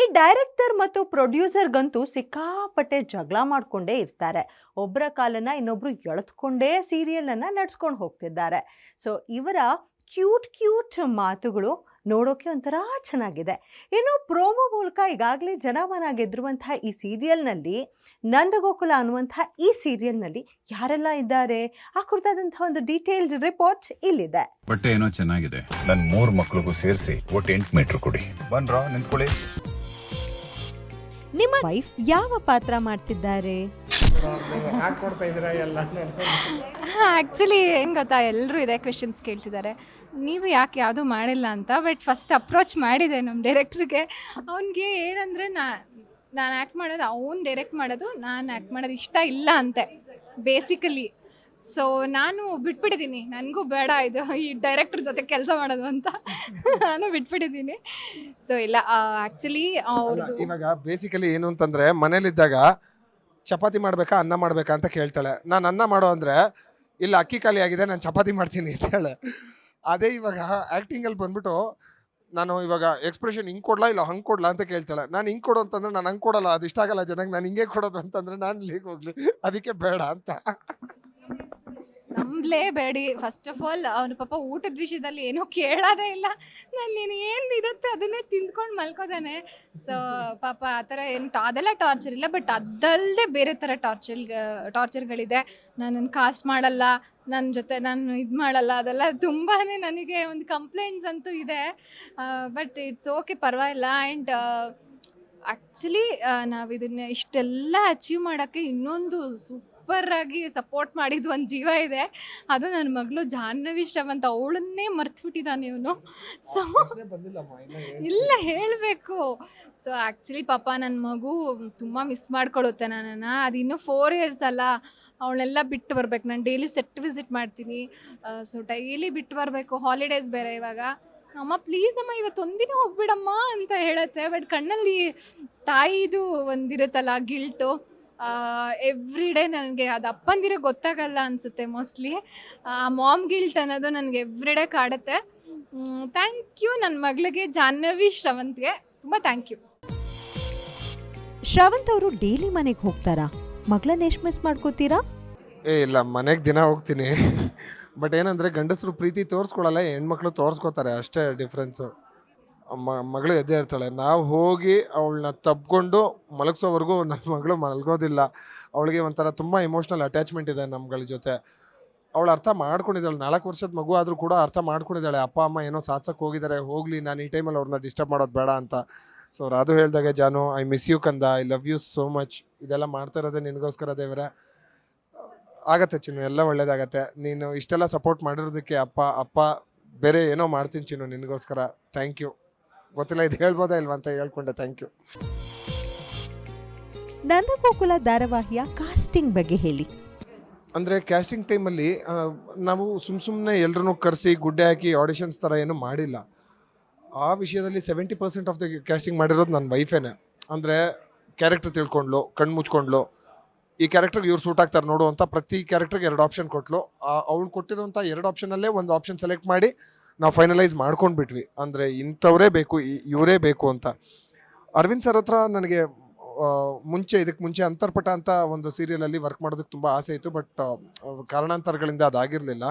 ಈ ಡೈರೆಕ್ಟರ್ ಮತ್ತು ಪ್ರೊಡ್ಯೂಸರ್ಗಂತೂ ಸಿಕ್ಕಾಪಟ್ಟೆ ಜಗಳ ಮಾಡ್ಕೊಂಡೇ ಇರ್ತಾರೆ. ಒಬ್ಬರ ಕಾಲನ್ನು ಇನ್ನೊಬ್ರು ಎಳೆದುಕೊಂಡೇ ಸೀರಿಯಲನ್ನು ನಡ್ಸ್ಕೊಂಡು ಹೋಗ್ತಿದ್ದಾರೆ. ಸೊ ಇವರ ಕ್ಯೂಟ್ ಕ್ಯೂಟ್ ಮಾತುಗಳು ನೋಡೋಕೆ ಒಂಥರ ಚೆನ್ನಾಗಿದೆ. ಇನ್ನು ಪ್ರೋಮೋ ಮೂಲಕ ಈಗಾಗಲೇ ಜನಮನ ಗೆದ್ದಿರುವಂತಹ ಈ ಸೀರಿಯಲ್ನಲ್ಲಿ ನಂದಗೋಕುಲ ಅನ್ನುವಂಥ ಈ ಸೀರಿಯಲ್ನಲ್ಲಿ ಯಾರೆಲ್ಲ ಇದ್ದಾರೆ? ಆ ಕುರಿತಾದಂತಹ ಒಂದು ಡೀಟೇಲ್ಡ್ ರಿಪೋರ್ಟ್ ಇಲ್ಲಿದೆ. ಬಟ್ಟೆ ಏನೋ ಚೆನ್ನಾಗಿದೆ. ನನ್ನ ಮೂರು ಮಕ್ಕಳಿಗೂ ಸೇರಿಸಿ ಒಟ್ಟು ಎಂಟು ಮೀಟರ್ ಕೊಡಿ. ಬನ್ರ, ನಿಂತ್ಕೊಳ್ಳಿ. ನಿಮ್ಮ ವೈಫ್ ಯಾವ ಪಾತ್ರ ಮಾಡ್ತಿದ್ದಾರೆ? ಹಾಕೊಡ್ತಾ ಇದ್ದೀರಾ ಎಲ್ಲ ಆ್ಯಕ್ಚುಲಿ ಏನು ಗೊತ್ತಾ ಎಲ್ಲರೂ ಇದೆ ಕ್ವೆಶನ್ಸ್ ಕೇಳ್ತಿದ್ದಾರೆ. ನೀವು ಯಾಕೆ ಯಾವುದೂ ಮಾಡಿಲ್ಲ ಅಂತ ಬಟ್ ಫಸ್ಟ್ ಅಪ್ರೋಚ್ ಮಾಡಿದೆ ನಮ್ಮ ಡೈರೆಕ್ಟ್ರಿಗೆ ಅವನಿಗೆ ಏನಂದರೆ ನಾ ನಾನು ಆ್ಯಕ್ಟ್ ಮಾಡೋದು ಅವ್ನು ಡೈರೆಕ್ಟ್ ಮಾಡೋದು ನಾನು ಆ್ಯಕ್ಟ್ ಮಾಡೋದು ಇಷ್ಟ ಇಲ್ಲ ಅಂತೆ ಬೇಸಿಕಲಿ ಸೊ ನಾನು ಬಿಟ್ಬಿಟ್ಟಿದ್ದೀನಿ. ನನಗೂ ಬೇಡ ಇದು ಈ ಡೈರೆಕ್ಟ್ರ್ ಜೊತೆ ಕೆಲಸ ಮಾಡೋದು ಅಂತ. ನಾನು ಬಿಟ್ಬಿಟ್ಟಿದ್ದೀನಿ. ಸೊ ಇಲ್ಲ ಆ್ಯಕ್ಚುಲಿ ಅವರು ಅವ್ರದ್ದು ಇವಾಗ ಬೇಸಿಕಲಿ ಏನು ಅಂತಂದ್ರೆ ಮನೇಲಿದ್ದಾಗ ಚಪಾತಿ ಮಾಡಬೇಕಾ ಅನ್ನ ಮಾಡ್ಬೇಕಾ ಅಂತ ಕೇಳ್ತಾಳೆ. ನಾನು ಅನ್ನ ಮಾಡೋ ಅಂದರೆ ಇಲ್ಲ ಅಕ್ಕಿ ಖಾಲಿ ಆಗಿದೆ ನಾನು ಚಪಾತಿ ಮಾಡ್ತೀನಿ ಅಂತ ಹೇಳೆ. ಅದೇ ಇವಾಗ ಆ್ಯಕ್ಟಿಂಗಲ್ಲಿ ಅಲ್ಲಿ ಬಂದ್ಬಿಟ್ಟು ನಾನು ಇವಾಗ ಎಕ್ಸ್ಪ್ರೆಷನ್ ಹಿಂಗೆ ಕೊಡಲಾ ಇಲ್ಲ ಹಂಗೆ ಕೊಡಲಾ ಅಂತ ಕೇಳ್ತಾಳೆ. ನಾನು ಹಿಂಗೆ ಕೊಡು ಅಂತಂದ್ರೆ ನಾನು ಹಂಗೆ ಕೊಡಲ್ಲ ಅದು ಇಷ್ಟ ಆಗಲ್ಲ ಜನಕ್ಕೆ ನಾನು ಹಿಂಗೆ ಕೊಡೋದು ಅಂತಂದ್ರೆ ನಾನು ಲೀಗ್ ಹೋಗ್ಲಿ ಅದಕ್ಕೆ ಬೇಡ ಅಂತ. ನಂಬಲೇಬೇಡಿ. ಫಸ್ಟ್ ಆಫ್ ಆಲ್ ಅವನು ಪಾಪ ಊಟದ ವಿಷಯದಲ್ಲಿ ಏನೂ ಕೇಳೋದೇ ಇಲ್ಲ. ನಾನು ನೀನು ಏನು ಇರುತ್ತೆ ಅದನ್ನೇ ತಿಂದ್ಕೊಂಡು ಮಲ್ಕೋದಾನೆ. ಸೊ ಪಾಪ ಆ ಥರ ಏನು ಅದೆಲ್ಲ ಟಾರ್ಚರ್ ಇಲ್ಲ ಬಟ್ ಅದಲ್ಲದೆ ಬೇರೆ ಥರ ಟಾರ್ಚರ್ ಟಾರ್ಚರ್ಗಳಿದೆ ನನ್ನನ್ನು ಕಾಸ್ಟ್ ಮಾಡಲ್ಲ ನನ್ನ ಜೊತೆ ನಾನು ಇದು ಮಾಡಲ್ಲ, ಅದೆಲ್ಲ ತುಂಬಾ ನನಗೆ ಒಂದು ಕಂಪ್ಲೇಂಟ್ಸ್ ಅಂತೂ ಇದೆ. ಬಟ್ ಇಟ್ಸ್ ಓಕೆ ಪರವಾಗಿಲ್ಲ. ಆ್ಯಂಡ್ ಆ್ಯಕ್ಚುಲಿ ನಾವು ಇದನ್ನ ಇಷ್ಟೆಲ್ಲ ಅಚೀವ್ ಮಾಡೋಕ್ಕೆ ಇನ್ನೊಂದು ಸೂಪರ್ ಆಗಿ ಸಪೋರ್ಟ್ ಮಾಡಿದ ಒಂದು ಜೀವ ಇದೆ. ಅದು ನನ್ನ ಮಗಳು ಜಾಹ್ನವಿ ಶ್ರವಂತ ಅವಳನ್ನೇ ಮರ್ತ್ಬಿಟ್ಟಿದ್ದಾನೆ ಇವನು. ಸೊ ಇಲ್ಲ ಹೇಳಬೇಕು. ಸೊ ಆ್ಯಕ್ಚುಲಿ ಪಾಪ ನನ್ನ ಮಗು ತುಂಬ ಮಿಸ್ ಮಾಡ್ಕೊಳುತ್ತೆ ನನ್ನನ್ನು. ಅದು ಇನ್ನೂ ಫೋರ್ ಇಯರ್ಸ್ ಅಲ್ಲ. ಅವಳೆಲ್ಲ ಬಿಟ್ಟು ಬರ್ಬೇಕು. ನಾನು ಡೈಲಿ ಸೆಟ್ ವಿಸಿಟ್ ಮಾಡ್ತೀನಿ. ಸೊ ಡೈಲಿ ಬಿಟ್ಟು ಬರಬೇಕು. ಹಾಲಿಡೇಸ್ ಬೇರೆ ಇವಾಗ. ಅಮ್ಮ ಪ್ಲೀಸ್ ಅಮ್ಮ, ಇವತ್ತು ಒಂದಿನ ಹೋಗ್ಬಿಡಮ್ಮ ಅಂತ ಹೇಳತ್ತೆ. ಬಟ್ ಕಣ್ಣಲ್ಲಿ ತಾಯಿದು ಒಂದಿರುತ್ತಲ್ಲ ಗಿಲ್ಟು ಎವ್ರಿ ಡೇ ನನಗೆ ಅದು ಅಪ್ಪಂದಿರೋ ಗೊತ್ತಾಗಲ್ಲ ಅನಿಸುತ್ತೆ ಮೋಸ್ಟ್ಲಿ ಆ ಮಾಮ್ ಗಿಲ್ಟ್ ಅನ್ನೋದು ನನಗೆ ಎವ್ರಿ ಡೇ ಕಾಡುತ್ತೆ. ಥ್ಯಾಂಕ್ ಯು ನನ್ನ ಮಗಳಿಗೆ ಜಾಹ್ನವಿ ಶ್ರವಂತ್ಗೆ. ತುಂಬ ಥ್ಯಾಂಕ್ ಯು ಶ್ರವಂತ್ ಅವರು ಡೈಲಿ ಮನೆಗೆ ಹೋಗ್ತಾರಾ? ಮಗಳನ್ನ ಎಷ್ಟು ಮಿಸ್ ಮಾಡ್ಕೋತೀರಾ? ಏ ಇಲ್ಲ ಮನೆಗೆ ದಿನ ಹೋಗ್ತೀನಿ. ಬಟ್ ಏನಂದ್ರೆ ಗಂಡಸರು ಪ್ರೀತಿ ತೋರಿಸ್ಕೊಳಲ್ಲ ಹೆಣ್ಮಕ್ಳು ತೋರಿಸ್ಕೋತಾರೆ ಅಷ್ಟೇ ಡಿಫ್ರೆನ್ಸು ಮಗಳು ಎದ್ದೇ ಇರ್ತಾಳೆ. ನಾವು ಹೋಗಿ ಅವಳನ್ನ ತಬ್ಕೊಂಡು ಮಲಗಿಸೋವರೆಗೂ ನನ್ನ ಮಗಳು ಮಲಗೋದಿಲ್ಲ. ಅವಳಿಗೆ ಒಂಥರ ತುಂಬ ಇಮೋಷ್ನಲ್ ಅಟ್ಯಾಚ್ಮೆಂಟ್ ಇದೆ ನಮ್ಗಳ ಜೊತೆ. ಅವಳು ಅರ್ಥ ಮಾಡ್ಕೊಂಡಿದ್ದಾಳೆ. ನಾಲ್ಕು ವರ್ಷದ ಮಗು ಆದರೂ ಕೂಡ ಅರ್ಥ ಮಾಡ್ಕೊಂಡಿದ್ದಾಳೆ. ಅಪ್ಪ, ಅಮ್ಮ ಏನೋ ಸಾಧ್ಸಕ್ಕೆ ಹೋಗಿದ್ದಾರೆ ಹೋಗಲಿ, ನಾನು ಈ ಟೈಮಲ್ಲಿ ಅವ್ರನ್ನ ಡಿಸ್ಟರ್ಬ್ ಮಾಡೋದು ಬೇಡ ಅಂತ. ಸೊ ರಾಧು ಹೇಳಿದಾಗ, ಜಾನು ಐ ಮಿಸ್ ಯು ಕಂದ. I love you so much ಇದೆಲ್ಲ ಮಾಡ್ತಾ ಇರೋದೇ ನಿನಗೋಸ್ಕರ ದೇವರ. ಆಗತ್ತೆ ಚಿನ್ನು, ಎಲ್ಲ ಒಳ್ಳೇದಾಗತ್ತೆ. ನೀನು ಇಷ್ಟೆಲ್ಲ ಸಪೋರ್ಟ್ ಮಾಡಿರೋದಕ್ಕೆ ಅಪ್ಪ ಅಪ್ಪ ಬೇರೆ ಏನೋ ಮಾಡ್ತೀನಿ ಚಿನ್ನು ನಿನಗೋಸ್ಕರ. ಥ್ಯಾಂಕ್ ಯು ಗೊತ್ತಿಲ್ಲ ಇದು ಹೇಳ್ಬೋದಾ ಇಲ್ವಾ ಅಂತ ಹೇಳ್ಕೊಂಡೆ. ಥ್ಯಾಂಕ್ ಯು ನಂದಗೋಕುಲ ಧಾರಾವಾಹಿಯ ಕಾಸ್ಟಿಂಗ್ ಬಗ್ಗೆ ಹೇಳಿ. ಅಂದರೆ ಕ್ಯಾಸ್ಟಿಂಗ್ ಟೈಮಲ್ಲಿ ನಾವು ಸುಮ್ಮ ಸುಮ್ಮನೆ ಎಲ್ಲರೂ ಕರೆಸಿ ಗುಡ್ಡೆ ಹಾಕಿ ಆಡಿಷನ್ಸ್ ಥರ ಏನೂ ಮಾಡಿಲ್ಲ. ಆ ವಿಷಯದಲ್ಲಿ seventy percent of the casting ಮಾಡಿರೋದು ನನ್ನ ವೈಫೇನೆ ಅಂದರೆ ಕ್ಯಾರೆಕ್ಟರ್ ತಿಳ್ಕೊಂಡ್ಲು ಕಣ್ಣು ಮುಚ್ಕೊಂಡ್ಲು. ಈ ಕ್ಯಾರೆಕ್ಟರ್ಗೆ ಇವ್ರು ಸೂಟ್ ಆಗ್ತಾರೆ ನೋಡು ಅಂತ ಪ್ರತಿ ಕ್ಯಾರೆಕ್ಟರ್ಗೆ ಎರಡು ಆಪ್ಷನ್ ಕೊಟ್ಲು. ಅವಳು ಕೊಟ್ಟಿರೋಂಥ ಎರಡು ಆಪ್ಷನಲ್ಲೇ ಒಂದು ಆಪ್ಷನ್ ಸೆಲೆಕ್ಟ್ ಮಾಡಿ ನಾವು ಫೈನಲೈಸ್ ಮಾಡ್ಕೊಂಡ್ಬಿಟ್ವಿ. ಅಂದರೆ ಇಂಥವರೇ ಬೇಕು ಇವರೇ ಬೇಕು ಅಂತ. ಅರವಿಂದ್ ಸರ್ ಹತ್ರ ನನಗೆ ಮುಂಚೆ ಇದಕ್ಕೆ ಮುಂಚೆ ಅಂತರ್ಪಟ ಅಂತ ಒಂದು ಸೀರಿಯಲಲ್ಲಿ ವರ್ಕ್ ಮಾಡೋದಕ್ಕೆ ತುಂಬ ಆಸೆ ಇತ್ತು ಬಟ್ ಕಾರಣಾಂತರಗಳಿಂದ ಅದಾಗಿರಲಿಲ್ಲ.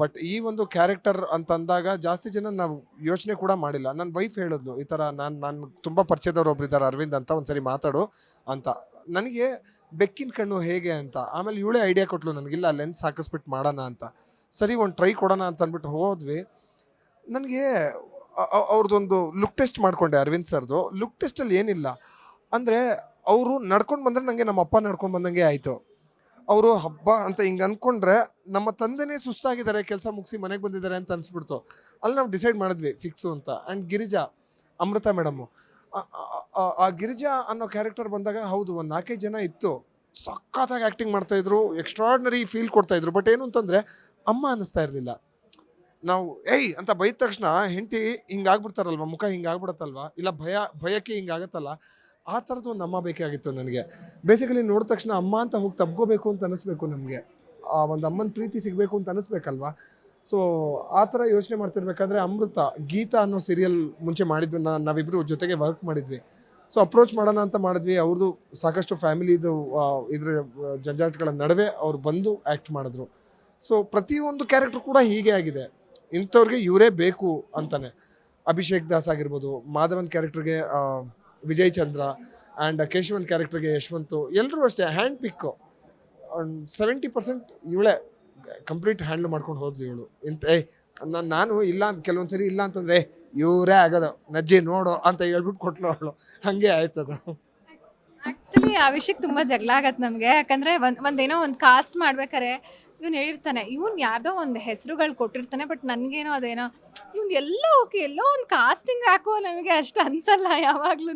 ಬಟ್ ಈ ಒಂದು ಕ್ಯಾರೆಕ್ಟರ್ ಅಂತ ಅಂದಾಗ ಜಾಸ್ತಿ ಜನ ನಾವು ಯೋಚನೆ ಕೂಡ ಮಾಡಿಲ್ಲ. ನನ್ನ ವೈಫ್ ಹೇಳಿದ್ಲು, ಈ ಥರ ನಾನು ನಾನು ತುಂಬ ಪರಿಚಯದವ್ರು ಒಬ್ರು ಇದ್ದಾರೆ ಅರವಿಂದ್ ಅಂತ ಒಂದ್ಸರಿ ಮಾತಾಡು ಅಂತ. ನನಗೆ ಬೆಕ್ಕಿನ ಕಣ್ಣು ಹೇಗೆ ಅಂತ, ಆಮೇಲೆ ಇವಳೇ ಐಡಿಯಾ ಕೊಟ್ಲು, ನನಗಿಲ್ಲ ಲೆನ್ಸ್ ಹಾಕಿಸ್ಬಿಟ್ಟು ಮಾಡೋಣ ಅಂತ. ಸರಿ, ಒಂದು ಟ್ರೈ ಕೊಡೋಣ ಅಂತ ಅಂದ್ಬಿಟ್ಟು ಹೋದ್ವಿ. ನನಗೆ ಅವ್ರದ್ದೊಂದು ಲುಕ್ ಟೆಸ್ಟ್ ಮಾಡಿಕೊಂಡೆ ಅರವಿಂದ್ ಸರ್ದು. ಲುಕ್ ಟೆಸ್ಟಲ್ಲಿ ಏನಿಲ್ಲ. ಅಂದರೆ ಅವರು ನಡ್ಕೊಂಡು ಬಂದರೆ ನನಗೆ ನಮ್ಮ ಅಪ್ಪ ನಡ್ಕೊಂಡು ಬಂದಂಗೆ ಆಯಿತು. ಅವರು, ಹಬ್ಬ ಅಂತ ಹಿಂಗೆ ಅಂದ್ಕೊಂಡ್ರೆ ನಮ್ಮ ತಂದೆನೇ ಸುಸ್ತಾಗಿದ್ದಾರೆ, ಕೆಲಸ ಮುಗಿಸಿ ಮನೆಗೆ ಬಂದಿದ್ದಾರೆ ಅಂತ ಅನಿಸ್ಬಿಡ್ತು. ಅಲ್ಲಿ ನಾವು ಡಿಸೈಡ್ ಮಾಡಿದ್ವಿ ಫಿಕ್ಸು ಅಂತ. ಆ್ಯಂಡ್ ಗಿರಿಜಾ, ಅಮೃತ ಮೇಡಮ್ಮು ಆ ಗಿರಿಜಾ ಅನ್ನೋ ಕ್ಯಾರೆಕ್ಟರ್ ಬಂದಾಗ ಹೌದು, ಒಂದು ನಾಲ್ಕೈದು ಜನ ಇತ್ತು. ಸಖತ್ತಾಗಿ ಆ್ಯಕ್ಟಿಂಗ್ ಮಾಡ್ತಾಯಿದ್ರು ಎಕ್ಸ್ಟ್ರಾಡ್ನರಿ ಫೀಲ್ ಕೊಡ್ತಾಯಿದ್ರು ಬಟ್ ಏನು ಅಂತಂದರೆ ಅಮ್ಮ ಅನ್ನಿಸ್ತಾ ಇರಲಿಲ್ಲ. ನಾವು, ಏಯ್, ಅಂತ ಬೈದ ತಕ್ಷಣ ಹೆಂಡತಿ ಹಿಂಗಾಗ್ಬಿಡ್ತಾರಲ್ವ, ಮುಖ ಹಿಂಗಾಗ್ಬಿಡತ್ತಲ್ವ? ಇಲ್ಲ ಭಯ, ಭಯಕ್ಕೆ ಹಿಂಗಾಗತ್ತಲ್ಲ? ಆ ಥರದ್ದು ಒಂದು ಅಮ್ಮ ಬೇಕಾಗಿತ್ತು ನನಗೆ. ಬೇಸಿಕಲಿ ನೋಡಿದ ತಕ್ಷಣ ಅಮ್ಮ ಅಂತ ಹೋಗಿ ತಬ್ಕೋಬೇಕು ಅಂತ ಅನಿಸ್ಬೇಕು ನಮಗೆ. ಆ ಒಂದು ಅಮ್ಮನ ಪ್ರೀತಿ ಸಿಗಬೇಕು ಅಂತ ಅನಿಸ್ಬೇಕಲ್ವಾ ಸೊ ಆ ಥರ ಯೋಚನೆ ಮಾಡ್ತಿರ್ಬೇಕಾದ್ರೆ ಅಮೃತ, ಗೀತಾ ಅನ್ನೋ ಸೀರಿಯಲ್ ಮುಂಚೆ ಮಾಡಿದ್ವಿ. ನಾ ನಾವಿಬ್ಬರು ಜೊತೆಗೆ ವರ್ಕ್ ಮಾಡಿದ್ವಿ. ಸೊ ಅಪ್ರೋಚ್ ಮಾಡೋಣ ಅಂತ ಮಾಡಿದ್ವಿ. ಅವ್ರದ್ದು ಸಾಕಷ್ಟು ಫ್ಯಾಮಿಲಿದು ಇದ್ರ ಜಂಜಾಟಗಳ ನಡುವೆ ಅವ್ರು ಬಂದು ಆ್ಯಕ್ಟ್ ಮಾಡಿದ್ರು. ಸೊ ಪ್ರತಿಯೊಂದು ಕ್ಯಾರೆಕ್ಟರ್ ಕೂಡ ಹೀಗೆ ಆಗಿದೆ. ಇಂಥವ್ರಿಗೆ ಇವರೇ ಬೇಕು ಅಂತಾನೆ. ಅಭಿಷೇಕ್ ದಾಸ್ ಆಗಿರ್ಬೋದು, ಮಾಧವನ್ ಕ್ಯಾರೆಕ್ಟರ್ಗೆ ವಿಜಯ್ ಚಂದ್ರ ಆ್ಯಂಡ್ ಕೇಶವನ್ ಕ್ಯಾರೆಕ್ಟರ್ಗೆ ಯಶವಂತು ಎಲ್ಲರೂ ಅಷ್ಟೇ ಹ್ಯಾಂಡ್ ಪಿಕ್ಕು ಸೆವೆಂಟಿ ಪರ್ಸೆಂಟ್ ಇವಳೇ ಕಂಪ್ಲೀಟ್ ಹ್ಯಾಂಡಲ್ ಮಾಡ್ಕೊಂಡು ಹೋದ್ಲು ಇವಳು. ಇಂತ ಏ ನಾನು ನಾನು ಇಲ್ಲ ಅಂತ ಕೆಲವೊಂದು ಸರಿ ಇಲ್ಲ ಅಂತಂದ್ರೆ ಇವರೇ ಆಗೋದು, ನಜ್ಜೆ ನೋಡು ಅಂತ ಹೇಳ್ಬಿಟ್ಟು ಕೊಟ್ಲು ಅವಳು. ಹಾಗೆ ಆಯ್ತದ ಆಕ್ಚುಲಿ ಆ ವಿಷಯಕ್ಕೆ ತುಂಬ ಜಗಳ ಆಗತ್ತೆ ನಮಗೆ. ಯಾಕಂದ್ರೆ ಒಂದು ಒಂದೇನೋ ಒಂದು ಕಾಸ್ಟ್ ಮಾಡ್ಬೇಕಾರೆ ಇವ್ನು ಹೇಳಿರ್ತಾನೆ, ಇವನ್ ಯಾರ್ದೋ ಒಂದು ಹೆಸರುಗಳು ಕೊಟ್ಟಿರ್ತಾನೆ ಬಟ್ ನನ್ಗೇನೋ ಅದೇನೋ, ಇವ್ನ್ ಎಲ್ಲೋ ಓಕೆ, ಎಲ್ಲೋ ಒಂದು ಕಾಸ್ಟಿಂಗ್ ಹಾಕೋ ನನಗೆ ಅಷ್ಟು ಅನ್ಸಲ್ಲ ಯಾವಾಗ್ಲೂ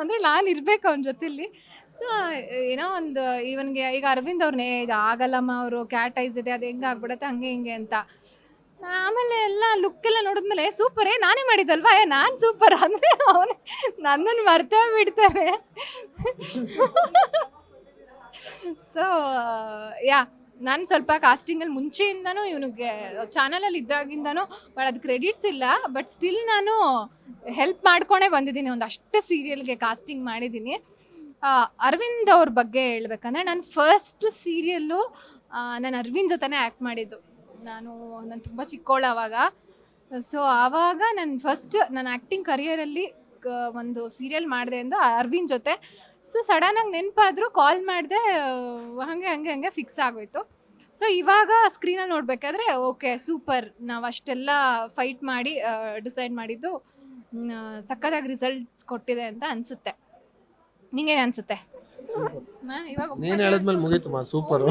ಅಂದ್ರೆ ನಾನು ಇರ್ಬೇಕು ಅವನ ಜೊತೆಲಿ ಸೊ ಏನೋ ಒಂದು, ಇವನ್ಗೆ ಈಗ ಅರವಿಂದ್ ಅವ್ರನ್ನೇ ಇದು ಆಗಲ್ಲಮ್ಮ ಅವರು ಕ್ಯಾಟೈಸ್ ಇದೆ, ಅದು ಹೆಂಗೆ ಆಗ್ಬಿಡತ್ತೆ, ಹಂಗೆ ಹಿಂಗೆ ಅಂತ. ಆಮೇಲೆ ಎಲ್ಲ ಲುಕ್ ಎಲ್ಲ ನೋಡಿದ್ಮೇಲೆ ಸೂಪರ್, ನಾನೇ ಮಾಡಿದಲ್ವಾ ಏ, ನಾನು ಸೂಪರ್. ಅಂದ್ರೆ ಅವನು ನನ್ನನ್ನು ಮರ್ತೇ ಬಿಡ್ತಾರೆ ಸೊ ಯಾ. ನಾನು ಸ್ವಲ್ಪ ಕಾಸ್ಟಿಂಗಲ್ಲಿ ಮುಂಚೆಯಿಂದನೂ ಇವನಿಗೆ ಚಾನಲಲ್ಲಿ ಇದ್ದಾಗಿಂದನೂ ಬಟ್ ಅದು ಕ್ರೆಡಿಟ್ಸ್ ಇಲ್ಲ ಬಟ್ ಸ್ಟಿಲ್ ನಾನು ಹೆಲ್ಪ್ ಮಾಡ್ಕೊಂಡೇ ಬಂದಿದ್ದೀನಿ. ಒಂದು ಸೀರಿಯಲ್ ಸೀರಿಯಲ್ಗೆ ಕಾಸ್ಟಿಂಗ್ ಮಾಡಿದ್ದೀನಿ. ಅರವಿಂದ್ ಅವ್ರ ಬಗ್ಗೆ ಹೇಳ್ಬೇಕಂದ್ರೆ ನಾನು ಫಸ್ಟ್ ಸೀರಿಯಲ್ಲು ನಾನು ಅರವಿಂದ್ ಜೊತೆನೇ ಆ್ಯಕ್ಟ್ ಮಾಡಿದ್ದು. ನಾನು ನಾನು ತುಂಬ ಚಿಕ್ಕವಳು ಆವಾಗ ಸೊ ಆವಾಗ ನಾನು ಫಸ್ಟ್ ನನ್ನ ಆ್ಯಕ್ಟಿಂಗ್ ಕರಿಯರಲ್ಲಿ ಒಂದು ಸೀರಿಯಲ್ ಮಾಡಿದೆ ಎಂದು ಅರವಿಂದ್ ಜೊತೆ ಸೊ ಸಡನ್ನಾಗಿ ನೆನಪಾದ್ರು ಕಾಲ್ ಮಾಡಿದೆ ಹಾಗೆ ಹಂಗೆ ಹಂಗೆ ಫಿಕ್ಸ್ ಆಗೋಯ್ತು. ಸೊ ಇವಾಗ ಸ್ಕ್ರೀನಲ್ಲಿ ನೋಡಬೇಕಾದ್ರೆ ಓಕೆ ಸೂಪರ್ ನಾವು ಅಷ್ಟೆಲ್ಲ ಫೈಟ್ ಮಾಡಿ ಡಿಸೈಡ್ ಮಾಡಿದ್ದು ಸಕ್ಕತ್ತಾಗಿ ರಿಸಲ್ಟ್ಸ್ ಕೊಟ್ಟಿದೆ ಅಂತ ಅನಿಸುತ್ತೆ. ನಿಂಗೇನು ಅನಿಸುತ್ತೆ? ಇವಾಗ ನೀನು ಹೇಳಿದ್ಮೇಲೆ ಮುಗೀತಮ್ಮ ಸೂಪರು.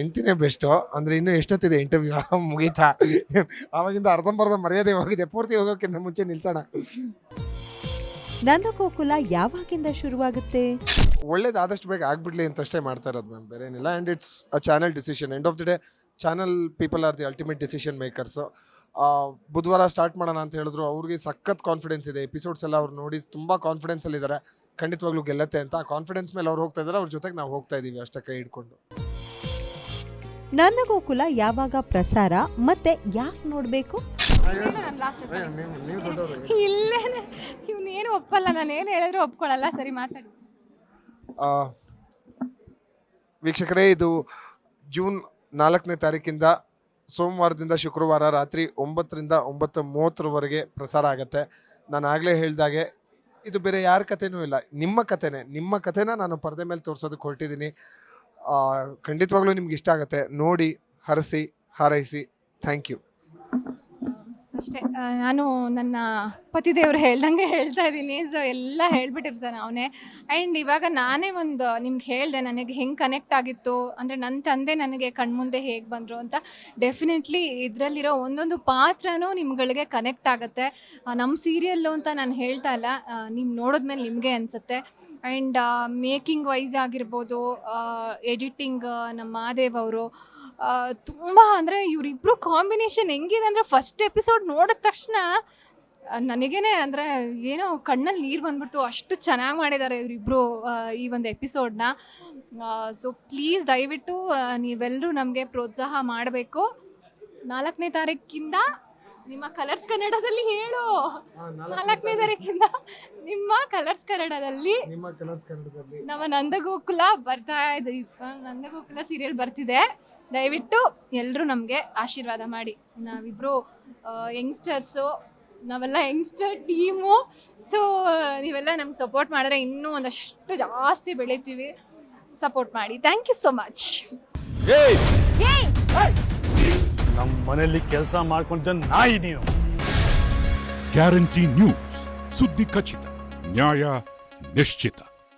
ಎಂಟಿನೇ ಬೆಸ್ಟು ಅಂದರೆ ಇನ್ನೂ ಎಷ್ಟೊತ್ತಿದೆ ಇಂಟರ್ವ್ಯೂ ಮುಗೀತಾ? ಅವಾಗಿಂದ ಅರ್ಧಂಬರ್ಧ ಮರ್ಯಾದೆ ಹೋಗಿದೆ. ಪೂರ್ತಿ ಹೋಗೋಕ್ಕಿಂತ ಮುಂಚೆ ನಿಲ್ಸೋಣ. ನಂದಗೋಕುಲ ಯಾವಾಗಿಂದ ಶುರುವಾಗುತ್ತೆ? ಒಳ್ಳೇದು ಆದಷ್ಟು ಬೇಗ ಆಗ್ಬಿಡ್ಲಿ ಅಂತ ಅಷ್ಟೇ ಮಾಡ್ತಾ ಇರೋದು ಮ್ಯಾಮ್ ಬೇರೆ ಏನಿಲ್ಲ. And it's a channel decision end of the day channel people are the ultimate decision makers ಬುಧವಾರ ಸ್ಟಾರ್ಟ್ ಮಾಡೋಣ ಅಂತ ಹೇಳಿದ್ರು. ಅವ್ರಿಗೆ ಸಖತ್ ಕಾನ್ಫಿಡೆನ್ಸ್ ಇದೆ. ಎಪಿಸೋಡ್ಸ್ ಎಲ್ಲ ಅವ್ರು ನೋಡಿ ತುಂಬ ಕಾನ್ಫಿಡೆನ್ಸಲ್ಲಿ ಇದ್ದಾರೆ ಖಂಡಿತವಾಗ್ಲೂ ಗೆಲ್ಲತ್ತೆ ಅಂತ. ಕಾನ್ಫಿಡೆನ್ಸ್ ಮೇಲೆ ಅವ್ರು ಹೋಗ್ತಾ ಇದ್ದಾರೆ ಅವ್ರ ಜೊತೆಗೆ ನಾವು ಹೋಗ್ತಾ ಇದ್ದೀವಿ ಅಷ್ಟೇ ಕೈ ಹಿಡ್ಕೊಂಡು. ಗೋಕುಲ ಯಾವಾಗ ಪ್ರಸಾರ ಮತ್ತೆ ಯಾಕೆ ನೋಡಬೇಕು? ಇಲ್ಲೇನೆ ಇವನೇನು ಒಪ್ಪಲ್ಲ ನಾನು ಏನು ಹೇಳಿದ್ರು ಒಪ್ಕೊಳ್ಳಲ್ಲ ಸರಿ ಮಾತಾಡಿ. ಆ, ವೀಕ್ಷಕರೇ ಇದು ಜೂನ್ ನಾಲ್ಕನೇ ತಾರೀಕಿಂದ ಸೋಮವಾರದಿಂದ ಶುಕ್ರವಾರ ರಾತ್ರಿ ಒಂಬತ್ತರಿಂದ ಒಂಬತ್ತು ಮೂವತ್ತರವರೆಗೆ ಪ್ರಸಾರ ಆಗುತ್ತೆ. ನಾನು ಆಗಲೇ ಹೇಳಿದಾಗೆ ಇದು ಬೇರೆ ಯಾರ ಕಥೆನೂ ಇಲ್ಲ. ನಿಮ್ಮ ಕಥೆನೇ. ನಿಮ್ಮ ಕಥೆನ ನಾನು ಪರದೆ ಮೇಲೆ ತೋರಿಸೋದಕ್ಕೆ ಹೊರಟಿದ್ದೀನಿ. ಆ, ಖಂಡಿತವಾಗ್ಲೂ ನಿಮ್ಗೆ ಇಷ್ಟ ಆಗುತ್ತೆ. ನೋಡಿ ಹರಸಿ ಹಾರೈಸಿ. ಥ್ಯಾಂಕ್ ಯು ಅಷ್ಟೇ. ನಾನು ನನ್ನ ಪತಿದೇವ್ರು ಹೇಳ್ದಂಗೆ ಹೇಳ್ತಾ ಇದ್ದೀನಿ. ಸೊ ಎಲ್ಲ ಹೇಳ್ಬಿಟ್ಟಿರ್ತಾನೆ ಅವನೇ. ಆ್ಯಂಡ್ ಇವಾಗ ನಾನೇ ಒಂದು ನಿಮ್ಗೆ ಹೇಳಿದೆ, ನನಗೆ ಹೆಂಗೆ ಕನೆಕ್ಟ್ ಆಗಿತ್ತು? ಅಂದರೆ ನನ್ನ ತಂದೆ ನನಗೆ ಕಣ್ಮುಂದೆ ಹೇಗೆ ಬಂದರು ಅಂತ ಡೆಫಿನೆಟ್ಲಿ ಇದರಲ್ಲಿರೋ ಒಂದೊಂದು ಪಾತ್ರನೂ ನಿಮ್ಗಳಿಗೆ ಕನೆಕ್ಟ್ ಆಗುತ್ತೆ. ನಮ್ಮ ಸೀರಿಯಲ್ಲು ಅಂತ ನಾನು ಹೇಳ್ತಾ ಇಲ್ಲ. ನೀವು ನೋಡಿದ್ಮೇಲೆ ನಿಮಗೆ ಅನಿಸುತ್ತೆ. ಆ್ಯಂಡ್ ಮೇಕಿಂಗ್ ವೈಸ್ ಆಗಿರ್ಬೋದು ಎಡಿಟಿಂಗ್ ನಮ್ಮ ಮಹಾದೇವ್ ಅವರು ತುಂಬ ಅಂದರೆ ಇವರಿಬ್ರು ಕಾಂಬಿನೇಷನ್ ಹೆಂಗಿದೆ ಅಂದರೆ ಫಸ್ಟ್ ಎಪಿಸೋಡ್ ನೋಡಿದ ತಕ್ಷಣ ನನಗೇನೆ ಅಂದರೆ ಏನೋ ಕಣ್ಣಲ್ಲಿ ನೀರು ಬಂದ್ಬಿಡ್ತು. ಅಷ್ಟು ಚೆನ್ನಾಗಿ ಮಾಡಿದ್ದಾರೆ ಇವರಿಬ್ರು ಈ ಒಂದು ಎಪಿಸೋಡ್ನ ಸೊ ಪ್ಲೀಸ್ ದಯವಿಟ್ಟು ನೀವೆಲ್ಲರೂ ನಮಗೆ ಪ್ರೋತ್ಸಾಹ ಮಾಡಬೇಕು. ನಾಲ್ಕನೇ ತಾರೀಕಿಂದ ನಿಮ್ಮ ಕಲರ್ಸ್ ಕನ್ನಡದಲ್ಲಿ ಹೇಳು. ನಾಲ್ಕನೇ ತಾರೀಕಿಂದ ನಿಮ್ಮ ಕಲರ್ಸ್ ಕನ್ನಡದಲ್ಲಿ. ನಿಮ್ಮ ನಂದಗೋಕುಲ ಬರ್ತಾ ಇದೆ. ನಂದಗೋಕುಲ ಸೀರಿಯಲ್ ಬರ್ತಿದೆ. ದಯವಿಟ್ಟು ಎಲ್ಲರೂ ನಮಗೆ ಆಶೀರ್ವಾದ ಮಾಡಿ. ನಾವಿಬ್ರು ಯಂಗ್ಸ್ಟರ್ಸು ನಾವೆಲ್ಲ ಯಂಗ್ಸ್ಟರ್ ಟೀಮು ಸೊ ನೀವೆಲ್ಲ ನಮ್ಗೆ ಸಪೋರ್ಟ್ ಮಾಡಿದ್ರೆ ಇನ್ನೂ ಒಂದಷ್ಟು ಜಾಸ್ತಿ ಬೆಳಿತೀವಿ. ಸಪೋರ್ಟ್ ಮಾಡಿ. ಥ್ಯಾಂಕ್ ಯು ಸೋ ಮಚ್ ನಮ್ಮ ಮನೆಯಲ್ಲಿ ಕೆಲಸ ಮಾಡ್ಕೊಂಡ ನಾಯಿ ನೀನು. ಗ್ಯಾರಂಟಿ ನ್ಯೂಸ್ ಸುದ್ದಿ ಖಚಿತ ನ್ಯಾಯ ನಿಶ್ಚಿತ